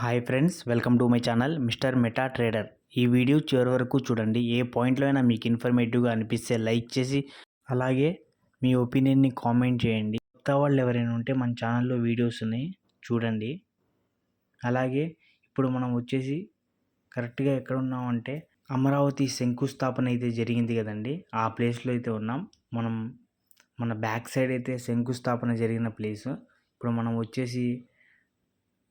Hi friends welcome to my channel mister meta trader. ఈ video చివరి వరకు చూడండి. ఏ పాయింట్లో అయినా మీకు ఇన్ఫర్మేటివ్గా అనిపిస్తే లైక్ చేసి అలాగే మీ ఒపీనియన్ని కామెంట్ చేయండి. కొత్త వాళ్ళు ఎవరైనా ఉంటే మన ఛానల్లో వీడియోస్ ఉన్నాయి చూడండి. అలాగే ఇప్పుడు మనం వచ్చేసి కరెక్ట్గా ఎక్కడ ఉన్నామంటే అమరావతి శంకుస్థాపన అయితే జరిగింది కదండి. ఆ ప్లేస్లో అయితే ఉన్నాం. మనం మన బ్యాక్ సైడ్ అయితే శంకుస్థాపన జరిగిన ప్లేస్. ఇప్పుడు మనం వచ్చేసి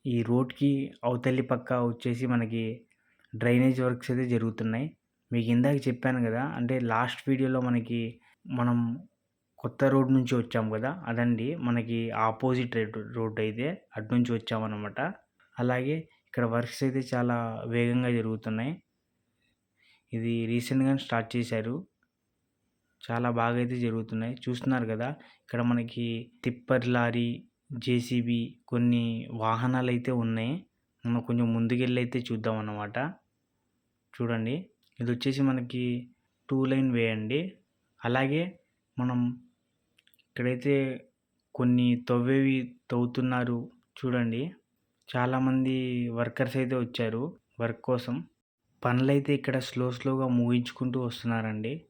ఈ రోడ్కి అవతలి పక్క వచ్చేసి మనకి డ్రైనేజ్ వర్క్స్ అయితే జరుగుతున్నాయి. మీకు ఇందాక చెప్పాను కదా అంటే లాస్ట్ వీడియోలో మనకి మనం కొత్త రోడ్ నుంచి వచ్చాం కదా అదండి మనకి ఆపోజిట్ రోడ్ అయితే అటు నుంచి వచ్చామన్నమాట. అలాగే ఇక్కడ వర్క్స్ అయితే చాలా వేగంగా జరుగుతున్నాయి. ఇది రీసెంట్గా స్టార్ట్ చేశారు. చాలా బాగా అయితే జరుగుతున్నాయి. చూస్తున్నారు కదా ఇక్కడ మనకి టిప్పర్ లారీ జేసీబీ కొన్ని వాహనాలు అయితే ఉన్నాయి. మనం కొంచెం ముందుకెళ్ళి అయితే చూద్దాం అన్నమాట చూడండి. ఇది వచ్చేసి మనకి టూ లైన్ వే అండి. అలాగే మనం ఇక్కడైతే కొన్ని తవ్వేవి తవ్వుతున్నారు చూడండి. చాలామంది వర్కర్స్ అయితే వచ్చారు వర్క్ కోసం. పనులైతే ఇక్కడ స్లో స్లోగా ముగించుకుంటూ వస్తున్నారండి.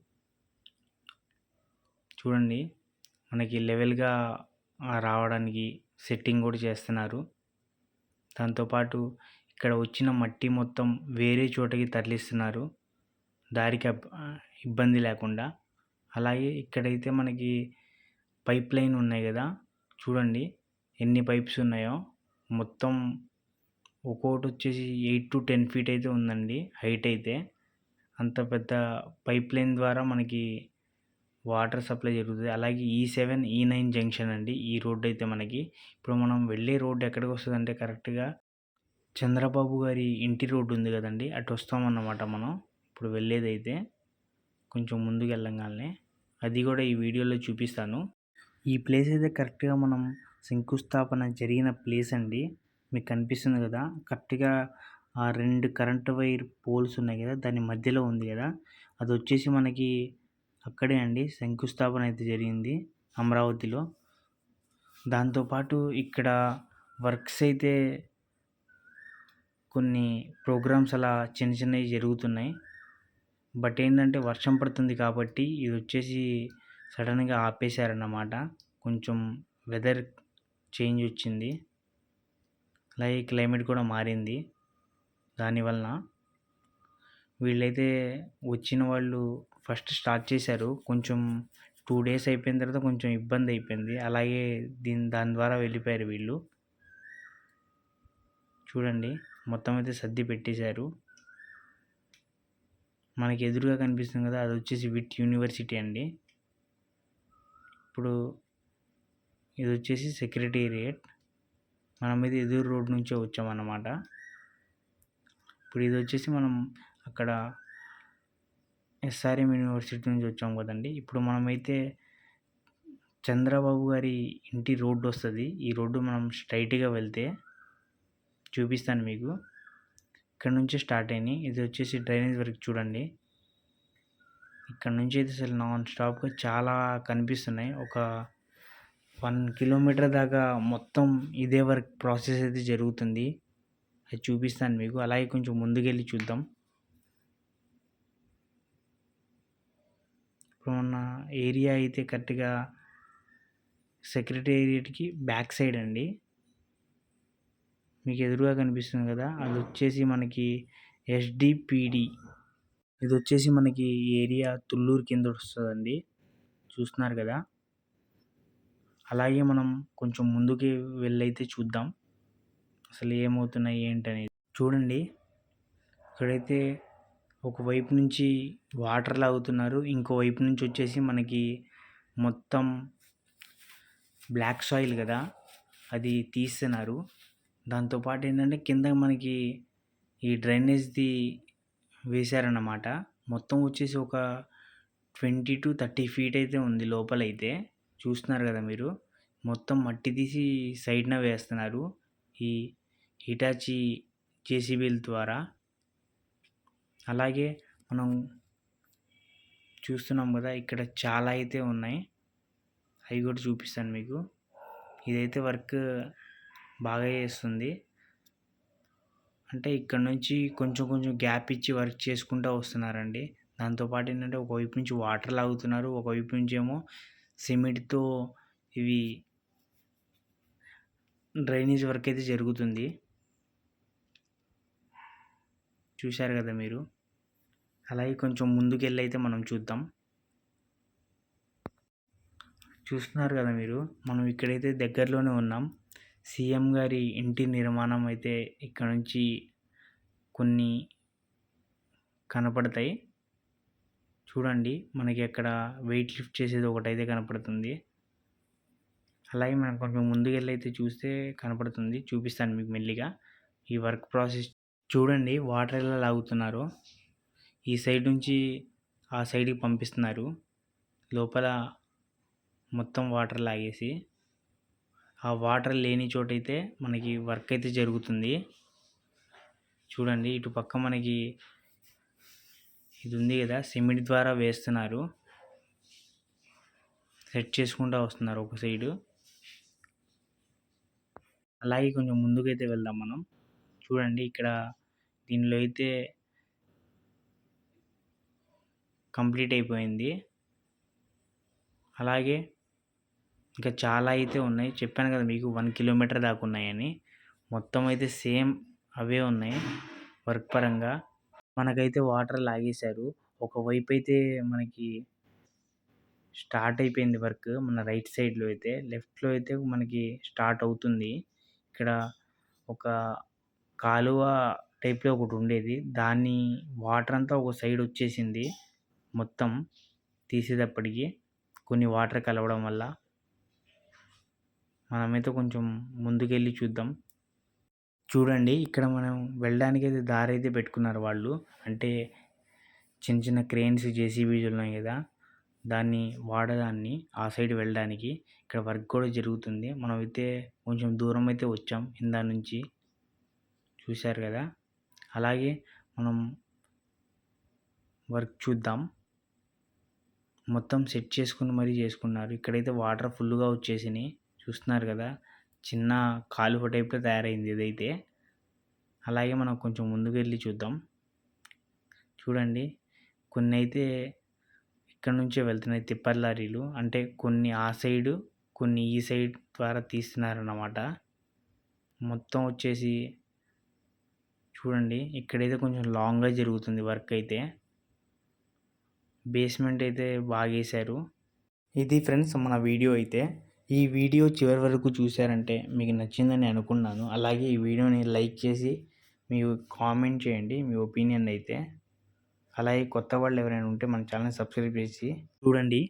చూడండి. మనకి లెవెల్గా రావడానికి సెట్టింగ్ కూడా చేస్తున్నారు. దాంతోపాటు ఇక్కడ వచ్చిన మట్టి మొత్తం వేరే చోటకి తరలిస్తున్నారు. దారికి ఇబ్బంది లేకుండా. అలాగే ఇక్కడైతే మనకి పైప్ లైన్ ఉన్నాయి కదా. చూడండి ఎన్ని పైప్స్ ఉన్నాయో. మొత్తం ఒక్కోటి వచ్చేసి ఎయిట్ టు టెన్ ఫీట్ అయితే ఉందండి హైట్ అయితే. అంత పెద్ద పైప్ లైన్ ద్వారా మనకి వాటర్ సప్లై జరుగుతుంది. అలాగే ఈ సెవెన్ ఈ నైన్ జంక్షన్ అండి ఈ రోడ్డు అయితే మనకి. ఇప్పుడు మనం వెళ్ళే రోడ్డు ఎక్కడికి వస్తుంది అంటే కరెక్ట్గా చంద్రబాబు గారి ఇంటి రోడ్డు ఉంది కదండి అటు వస్తామన్నమాట మనం. ఇప్పుడు వెళ్ళేది అయితే కొంచెం ముందుకు వెళ్ళంగానే అది కూడా ఈ వీడియోలో చూపిస్తాను. ఈ ప్లేస్ అయితే కరెక్ట్గా మనం శంకుస్థాపన జరిగిన ప్లేస్ అండి. మీకు కనిపిస్తుంది కదా కరెక్ట్గా ఆ రెండు కరెంట్ వైర్ పోల్స్ ఉన్నాయి కదా దాని మధ్యలో ఉంది కదా. అది వచ్చేసి మనకి అక్కడే అండి శంకుస్థాపన అయితే జరిగింది అమరావతిలో. దాంతోపాటు ఇక్కడ వర్క్స్ అయితే కొన్ని ప్రోగ్రామ్స్ అలా చిన్న చిన్నవి జరుగుతున్నాయి. బట్ ఏంటంటే వర్షం పడుతుంది కాబట్టి ఇది వచ్చేసి సడన్గా ఆపేశారన్నమాట. కొంచెం వెదర్ చేంజ్ వచ్చింది. అలాగే క్లైమేట్ కూడా మారింది దానివలన వీళ్ళైతే వచ్చిన వాళ్ళు ఫస్ట్ స్టార్ట్ చేశారు. కొంచెం టూ డేస్ అయిపోయిన తర్వాత కొంచెం ఇబ్బంది అయిపోయింది. అలాగే దీని దాని ద్వారా వెళ్ళిపోయారు వీళ్ళు. చూడండి మొత్తం అయితే సర్ది పెట్టేశారు. మనకి ఎదురుగా కనిపిస్తుంది కదా అది వచ్చేసి విట్ యూనివర్సిటీ అండి. ఇప్పుడు ఇది వచ్చేసి సెక్రటేరియట్. మనం ఇది ఎదురు రోడ్ నుంచే వచ్చామన్నమాట. ఇప్పుడు ఇది వచ్చేసి మనం అక్కడ ఎస్ఆర్ఎం యూనివర్సిటీ నుంచి వచ్చాం కదండి. ఇప్పుడు మనమైతే చంద్రబాబు గారి ఇంటి రోడ్డు వస్తుంది. ఈ రోడ్డు మనం స్ట్రైట్గా వెళ్తే చూపిస్తాను మీకు. ఇక్కడ నుంచి స్టార్ట్ అయినాయి. ఇది వచ్చేసి డ్రైనేజ్ వరకు చూడండి. ఇక్కడ నుంచి అయితే అసలు నాన్ స్టాప్గా చాలా కనిపిస్తున్నాయి. ఒక వన్ కిలోమీటర్ దాకా మొత్తం ఇదే వర్క్ ప్రాసెస్ అయితే జరుగుతుంది. అది చూపిస్తాను మీకు. అలాగే కొంచెం ముందుకెళ్ళి చూద్దాం. ఉన్న ఏరియా అయితే కరెక్ట్గా సెక్రటేరియట్కి బ్యాక్ సైడ్ అండి. మీకు ఎదురుగా కనిపిస్తుంది కదా అది వచ్చేసి మనకి ఎస్డిపిడి. ఇది వచ్చేసి మనకి ఏరియా తుళ్ళూరు కింద వస్తుందండి. చూస్తున్నారు కదా. అలాగే మనం కొంచెం ముందుకి వెళ్ళైతే చూద్దాం. అసలు ఏమవుతున్నాయి ఏంటనేది. చూడండి. ఇక్కడైతే ఒకవైపు నుంచి వాటర్ లాగుతున్నారు ఇంకో వైపు నుంచి వచ్చేసి మనకి మొత్తం బ్లాక్ సాయిల్ కదా అది తీస్తున్నారు. దాంతోపాటు ఏంటంటే కింద మనకి ఈ డ్రైనేజ్ది వేశారన్నమాట. మొత్తం వచ్చేసి ఒక ట్వంటీ టు థర్టీ ఫీట్ అయితే ఉంది లోపలైతే. చూస్తున్నారు కదా మీరు మొత్తం మట్టి తీసి సైడ్న వేస్తున్నారు ఈ హిటాచి జేసీబీల ద్వారా. అలాగే మనం చూస్తున్నాం కదా ఇక్కడ చాలా అయితే ఉన్నాయి. అవి కూడా చూపిస్తాను మీకు. ఇదైతే వర్క్ బాగా చేస్తుంది. అంటే ఇక్కడ నుంచి కొంచెం కొంచెం గ్యాప్ ఇచ్చి వర్క్ చేసుకుంటూ వస్తున్నారండి. దాంతోపాటు ఏంటంటే ఒకవైపు నుంచి వాటర్ లాగుతున్నారు ఒకవైపు నుంచి ఏమో సిమెంట్తో ఇవి డ్రైనేజ్ వర్క్ అయితే జరుగుతుంది. చూశారు కదా మీరు? అలాగే కొంచెం ముందుకు అయితే మనం చూద్దాం. చూస్తున్నారు కదా మీరు మనం ఇక్కడైతే దగ్గరలోనే ఉన్నాం. సీఎం గారి ఇంటి నిర్మాణం అయితే ఇక్కడ నుంచి కొన్ని కనపడతాయి. చూడండి మనకి అక్కడ వెయిట్ లిఫ్ట్ చేసేది ఒకటైతే కనపడుతుంది. అలాగే మనం కొంచెం ముందుకు అయితే చూస్తే కనపడుతుంది. చూపిస్తాను మీకు మెల్లిగా. ఈ వర్క్ ప్రాసెస్ చూడండి వాటర్ ఎలా లాగుతున్నారు. ఈ సైడ్ నుంచి ఆ సైడ్కి పంపిస్తున్నారు. లోపల మొత్తం వాటర్ లాగేసి ఆ వాటర్ లేని చోటైతే మనకి వర్క్ అయితే జరుగుతుంది. చూడండి ఇటు పక్క మనకి ఇది ఉంది కదా సిమెంట్ ద్వారా వేస్తున్నారు. సెట్ చేసుకుంటూ వస్తున్నారు ఒక సైడు. అలాగే కొంచెం ముందుకైతే వెళ్దాం మనం. చూడండి ఇక్కడ దీనిలో అయితే కంప్లీట్ అయిపోయింది. అలాగే ఇంకా చాలా అయితే ఉన్నాయి. చెప్పాను కదా మీకు వన్ కిలోమీటర్ దాకా ఉన్నాయని. మొత్తం అయితే సేమ్ అవే ఉన్నాయి వర్క్ పరంగా. మనకైతే వాటర్ లాగేశారు. ఒకవైపు అయితే మనకి స్టార్ట్ అయిపోయింది వర్క్. మన రైట్ సైడ్లో అయితే లెఫ్ట్లో అయితే మనకి స్టార్ట్ అవుతుంది. ఇక్కడ ఒక కాలువ టైప్లో ఒకటి ఉండేది. దాన్ని వాటర్ అంతా ఒక సైడ్ వచ్చేసింది. మొత్తం తీసేటప్పటికి కొన్ని వాటర్ కలవడం వల్ల మనమైతే కొంచెం ముందుకెళ్ళి చూద్దాం. చూడండి ఇక్కడ మనం వెళ్ళడానికి అయితే దారి అయితే పెట్టుకున్నారు వాళ్ళు. అంటే చిన్న చిన్న క్రేన్స్ జేసీబీస్ ఉన్నాయి కదా దాన్ని వాడడాన్ని ఆ సైడ్ వెళ్ళడానికి. ఇక్కడ వర్క్ కూడా జరుగుతుంది. మనం అయితే కొంచెం దూరం అయితే వచ్చాం ఇందా నుంచి. చూశారు కదా? అలాగే మనం వర్క్ చూద్దాం. మొత్తం సెట్ చేసుకుని మరీ చేసుకున్నారు. ఇక్కడైతే వాటర్ ఫుల్గా వచ్చేసినాయి. చూస్తున్నారు కదా చిన్న కాలువ టైప్లో తయారైంది ఇదైతే. అలాగే మనం కొంచెం ముందుకు వెళ్ళి చూద్దాం. చూడండి కొన్ని అయితే ఇక్కడ నుంచే వెళ్తున్నాయి తిప్పర్ లారీలు. అంటే కొన్ని ఆ సైడు కొన్ని ఈ సైడ్ ద్వారా తీస్తున్నారన్నమాట. మొత్తం వచ్చేసి చూడండి ఇక్కడైతే కొంచెం లాంగ్గా జరుగుతుంది వర్క్ అయితే. బేస్మెంట్ అయితే బాగా వేశారు ఇది ఫ్రెండ్స్ మన వీడియో అయితే. ఈ వీడియో చివరి వరకు చూశారంటే మీకు నచ్చిందని అనుకున్నాను. అలాగే ఈ వీడియోని లైక్ చేసి మీరు కామెంట్ చేయండి మీ ఒపీనియన్ అయితే. అలాగే కొత్త వాళ్ళు ఎవరైనా ఉంటే మన ఛానల్ సబ్స్క్రైబ్ చేసి చూడండి.